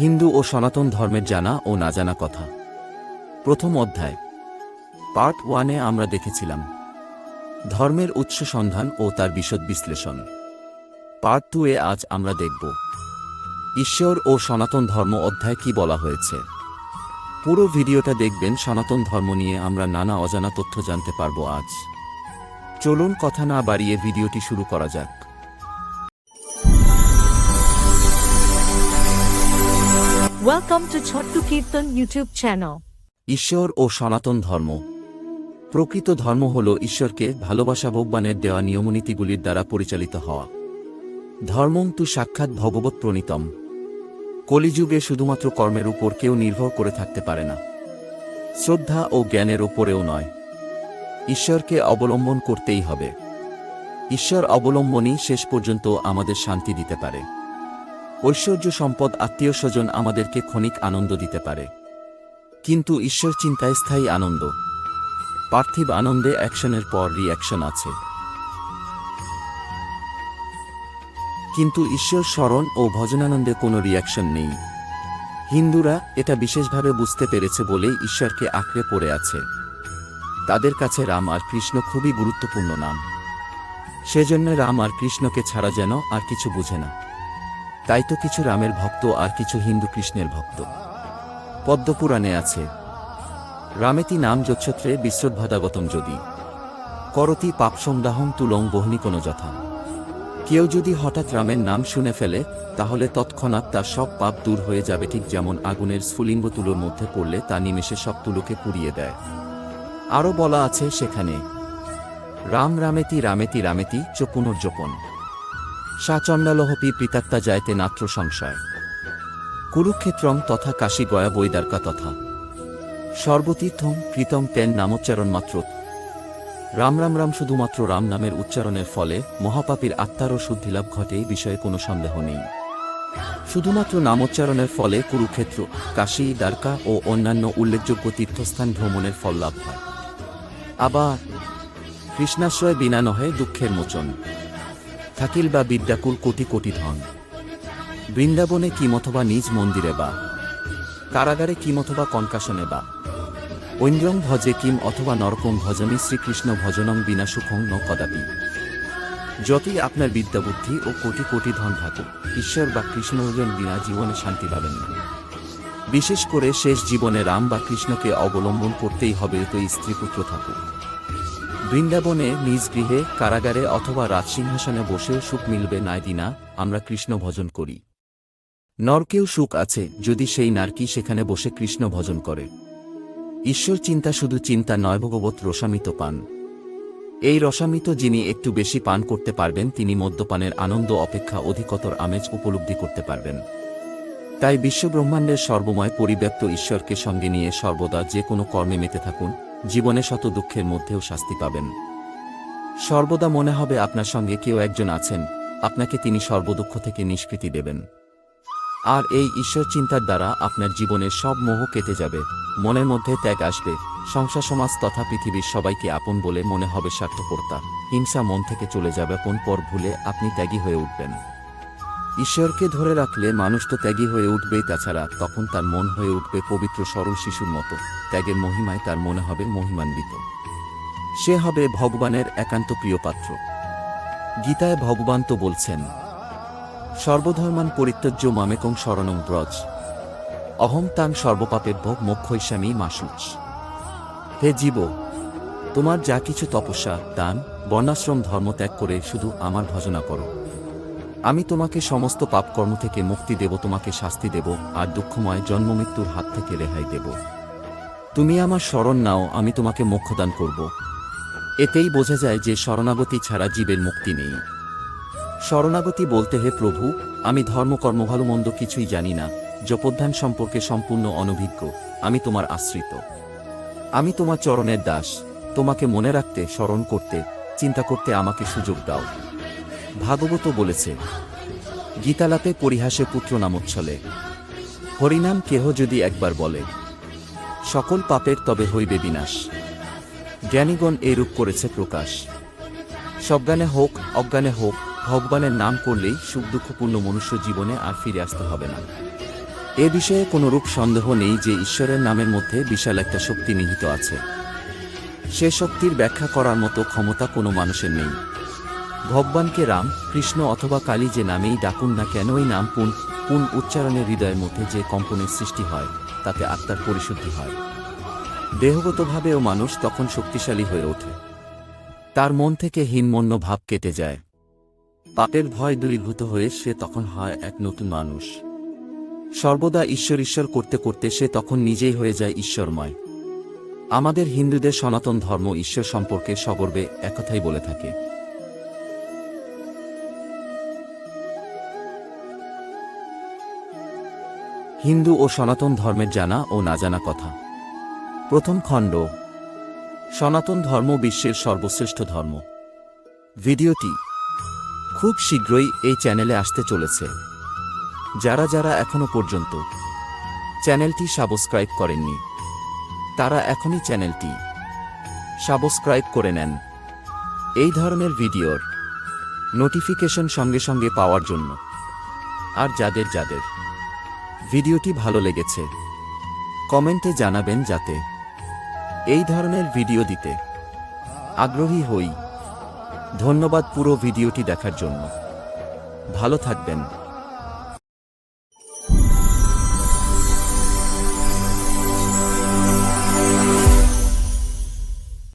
হিন্দু ও সনাতন ধর্মের জানা ও না জানা কথা। প্রথম অধ্যায়। পার্ট ওয়ানে আমরা দেখেছিলাম ধর্মের উৎস সন্ধান ও তার বিশদ বিশ্লেষণ। পার্ট টু এ আজ আমরা দেখব ঈশ্বর ও সনাতন ধর্ম অধ্যায় কি বলা হয়েছে। পুরো ভিডিওটা দেখবেন সনাতন ধর্ম নিয়ে আমরা নানা অজানা তথ্য জানতে পারব আজ। চলুন কথা না বাড়িয়ে ভিডিওটি শুরু করা যাক। Welcome to Chottu Kirtan YouTube channel. ঈশ্বর ও সনাতন ধর্ম। প্রকৃত ধর্ম হল ঈশ্বরকে ভালোবাসা ভগবানের দেওয়া নিয়মনীতিগুলির দ্বারা পরিচালিত হওয়া। ধর্মং তু সাক্ষাৎ ভগবত প্রণীতম। কলিযুগে শুধুমাত্র কর্মের উপর কেউ নির্ভর করে থাকতে পারে না। শ্রদ্ধা ও জ্ঞানের ওপরেও নয়। ঈশ্বরকে অবলম্বন করতেই হবে। ঈশ্বর অবলম্বনই শেষ পর্যন্ত আমাদের শান্তি দিতে পারে। ঐশ্বর্য সম্পদ আত্মীয় স্বজন আমাদেরকে ক্ষণিক আনন্দ দিতে পারে। কিন্তু ঈশ্বর চিন্তায় স্থায়ী আনন্দ। পার্থিব আনন্দে অ্যাকশনের পর রিঅ্যাকশন আছে। কিন্তু ঈশ্বর স্মরণ ও ভজনানন্দে কোনো রিয়াকশন নেই। হিন্দুরা এটা বিশেষভাবে বুঝতে পেরেছে বলেই ঈশ্বরকে আঁকড়ে পড়ে আছে। তাদের কাছে রাম আর কৃষ্ণ খুবই গুরুত্বপূর্ণ নাম। সেজন্য রাম আর কৃষ্ণকে ছাড়া যেন আর কিছু বুঝে না। তাই তো কিছু রামের ভক্ত আর কিছু হিন্দু কৃষ্ণের ভক্ত। পদ্মপুরাণে আছে, রামেতি নাম যচ্ছত্রে বিশ্রদ্ভাদাগতম যদি। করতি পাপ সংদাহং তুলং বহনি কোনো যথা। কেউ যদি হঠাৎ রামের নাম শুনে ফেলে, তাহলে তৎক্ষণাৎ তার সব পাপ দূর হয়ে যাবে ঠিক যেমন আগুনের স্ফুলিঙ্গ তুলোর মধ্যে পড়লে তা নিমেষে সব তুলোকে পুড়িয়ে দেয়। আরও বলা আছে সেখানে, রাম রামেতি রামেতি রামেতি চ সাচণ্ডালহপি পিতাত্তা যায়তে নাত্র সংশয় কুরুক্ষেত্রং তথা কাশী গয়া বৈদার্কা তথা। সর্বতীর্থং কৃতং তেন নামোচ্চারণ মাত্র রাম রাম রাম শুধুমাত্র রাম নামের উচ্চারণের ফলে মহাপাপীর আত্মারও শুদ্ধিলাভ ঘটে এই বিষয়ে কোনো সন্দেহ নেই। শুধুমাত্র নামোচ্চারণের ফলে কুরুক্ষেত্র, কাশী, দ্বারকা ও অন্যান্য উল্লেখযোগ্য তীর্থস্থান ভ্রমণের ফল লাভ হয়। আবার কৃষ্ণাশ্রয় বিনা নহে দুঃখের মোচন। থাকিল বা বিদ্যাকুল কোটি কোটি ধন। বৃন্দাবনে কিম অথবা নিজ মন্দিরে বা? কারাগারে কিম অথবা কনকাশনে বা? ঐন্দ্রং ভজে কিম অথবা নরকম ভজমি শ্রীকৃষ্ণ ভজনং বিনা সুখং ন কদাপি। যতই আপনার বিদ্যা বুদ্ধি ও কোটি কোটি ধন থাকুক, ঈশ্বর বা কৃষ্ণ ভজন বিনা জীবনে শান্তি পাবেন না। বিশেষ করে শেষ জীবনে রাম বা কৃষ্ণকে অবলম্বন করতেই হবে তো স্ত্রী পুত্র থাকুক। বৃন্দাবনে নিজ গৃহে, কারাগারে অথবা রাজসিংহাসনে বসেও সুখ মিলবে নাই দিনা, আমরা কৃষ্ণ ভজন করি। নরকেও সুখ আছে, যদি সেই নারকি সেখানে বসে কৃষ্ণ ভজন করে। ঈশ্বর চিন্তা শুধু চিন্তা নয়, ভগবত রসামিত পান। এই রসামিত যিনি একটু বেশি পান করতে পারবেন, তিনি মদ্যপানের আনন্দ, অপেক্ষা, অধিকতর আমেজ উপলব্ধি করতে পারবেন। তাই বিশ্বব্রহ্মাণ্ডের সর্বময় পরিব্যাপ্ত ঈশ্বরকে সঙ্গে নিয়ে সর্বদা যে কোনো কর্মে মেতে থাকুন। জীবনে শত দুঃখের মধ্যেও শাস্তি পাবেন। সর্বদা মনে হবে আপনার সঙ্গে কেউ একজন আছেন, আপনাকে তিনি সর্বদুঃখ থেকে নিষ্কৃতি দেবেন। আর এই ঈশ্বর চিন্তার দ্বারা আপনার জীবনের সব মোহ কেটে যাবে, মনের মধ্যে ত্যাগ আসবে, সংসার, সমাজ তথা পৃথিবীর সবাইকে আপন বলে মনে হবে স্বার্থপরতা, হিংসা মন থেকে চলে যাবে কোন পর ভুলে আপনি ত্যাগী হয়ে উঠবেন। ঈশ্বরকে ধরে রাখলে মানুষ তো ত্যাগী হয়ে উঠবেই তাছাড়া তখন তার মন হয়ে উঠবে পবিত্র সরল শিশুর মতো। ত্যাগের মহিমায় তার মনে হবে মহিমান্বিত। সে হবে ভগবানের একান্ত প্রিয় পাত্র। গীতায় ভগবান তো বলছেন, সর্বধর্মান পরিত্যজ্য মামেকং শরণং ব্রজ। অহম তাং সর্বপাপের ভোগ মোক্ষৈস্বামী মাসুচ। হে জীব, তোমার যা কিছু তপস্যা, দান, বর্ণাশ্রম ধর্ম ত্যাগ করে শুধু আমার ভজনা করো। আমি তোমাকে সমস্ত পাপকর্ম থেকে মুক্তি দেব, তোমাকে শাস্তি দেব, আর দুঃখময় জন্মমৃত্যুর হাত থেকে রেহাই দেব। তুমি আমার শরণ নাও, আমি তোমাকে মোক্ষদান করব। এতেই বোঝা যায় যে শরণাগতি ছাড়া জীবের মুক্তি নেই। শরণাগতি বলতে হে প্রভু, আমি ধর্মকর্ম ভালো, মন্দ কিছুই জানি না। জপোদ্ধান সম্পর্কে সম্পূর্ণ অনভিজ্ঞ, আমি তোমার আশ্রিত। আমি তোমার চরণের দাস, তোমাকে মনে রাখতে, স্মরণ করতে, চিন্তা করতে আমাকে সুযোগ দাও। ভাগবত বলেছে, গীতালাপে পরিহাসে পুত্র নামোচ্ছলে হরিনাম কেহ যদি একবার বলে, সকল পাপের তবে হইবে বিনাশ। জ্ঞানীগণ এরূপ করেছে প্রকাশ। সজ্ঞানে হোক, অজ্ঞানে হোক, ভগবানের নাম করলেই সুখ দুঃখপূর্ণ মনুষ্য জীবনে আর ফিরে আসতে হবে না। এ বিষয়ে কোনরূপ সন্দেহ নেই যে ঈশ্বরের নামের মধ্যে বিশাল একটা শক্তি নিহিত আছে। সে শক্তির ব্যাখ্যা করার মতো ক্ষমতা কোনো মানুষের নেই। ভগবানকে রাম, কৃষ্ণ অথবা কালী যে নামেই ডাকুন না কেন, এই নাম পুন পুন উচ্চারণে হৃদয়ের মধ্যে যে কম্পনের সৃষ্টি হয়, তাতে আত্মার পরিশুদ্ধি হয়। দেহগতভাবেও মানুষ তখন শক্তিশালী হয়ে ওঠে। তার মন থেকে হীনমন্য ভাব কেটে যায়। পাপের ভয় দূরীভূত হয়ে সে তখন হয় এক নতুন মানুষ। সর্বদা ঈশ্বর ঈশ্বর করতে করতে সে তখন নিজেই হয়ে যায় ঈশ্বরময়। আমাদের হিন্দুদের সনাতন ধর্ম ঈশ্বর সম্পর্কে সগর্বে একথাই বলে থাকে। হিন্দু ও সনাতন ধর্মের জানা ও না জানা কথা। প্রথম খণ্ড, সনাতন ধর্ম বিশ্বের সর্বশ্রেষ্ঠ ধর্ম। ভিডিওটি খুব শীঘ্রই এই চ্যানেলে আসতে চলেছে। যারা যারা এখনও পর্যন্ত চ্যানেলটি সাবস্ক্রাইব করেননি, তারা এখনই চ্যানেলটি সাবস্ক্রাইব করে নেন। এই ধরনের ভিডিওর নোটিফিকেশন সঙ্গে সঙ্গে পাওয়ার জন্য। আর যাদের যাদের ভিডিওটি ভালো লেগেছে। কমেন্টে জানাবেন যাতে এই ধরনের ভিডিও দিতে আগ্রহী হই। ধন্যবাদ পুরো ভিডিওটি দেখার জন্য। ভালো থাকবেন।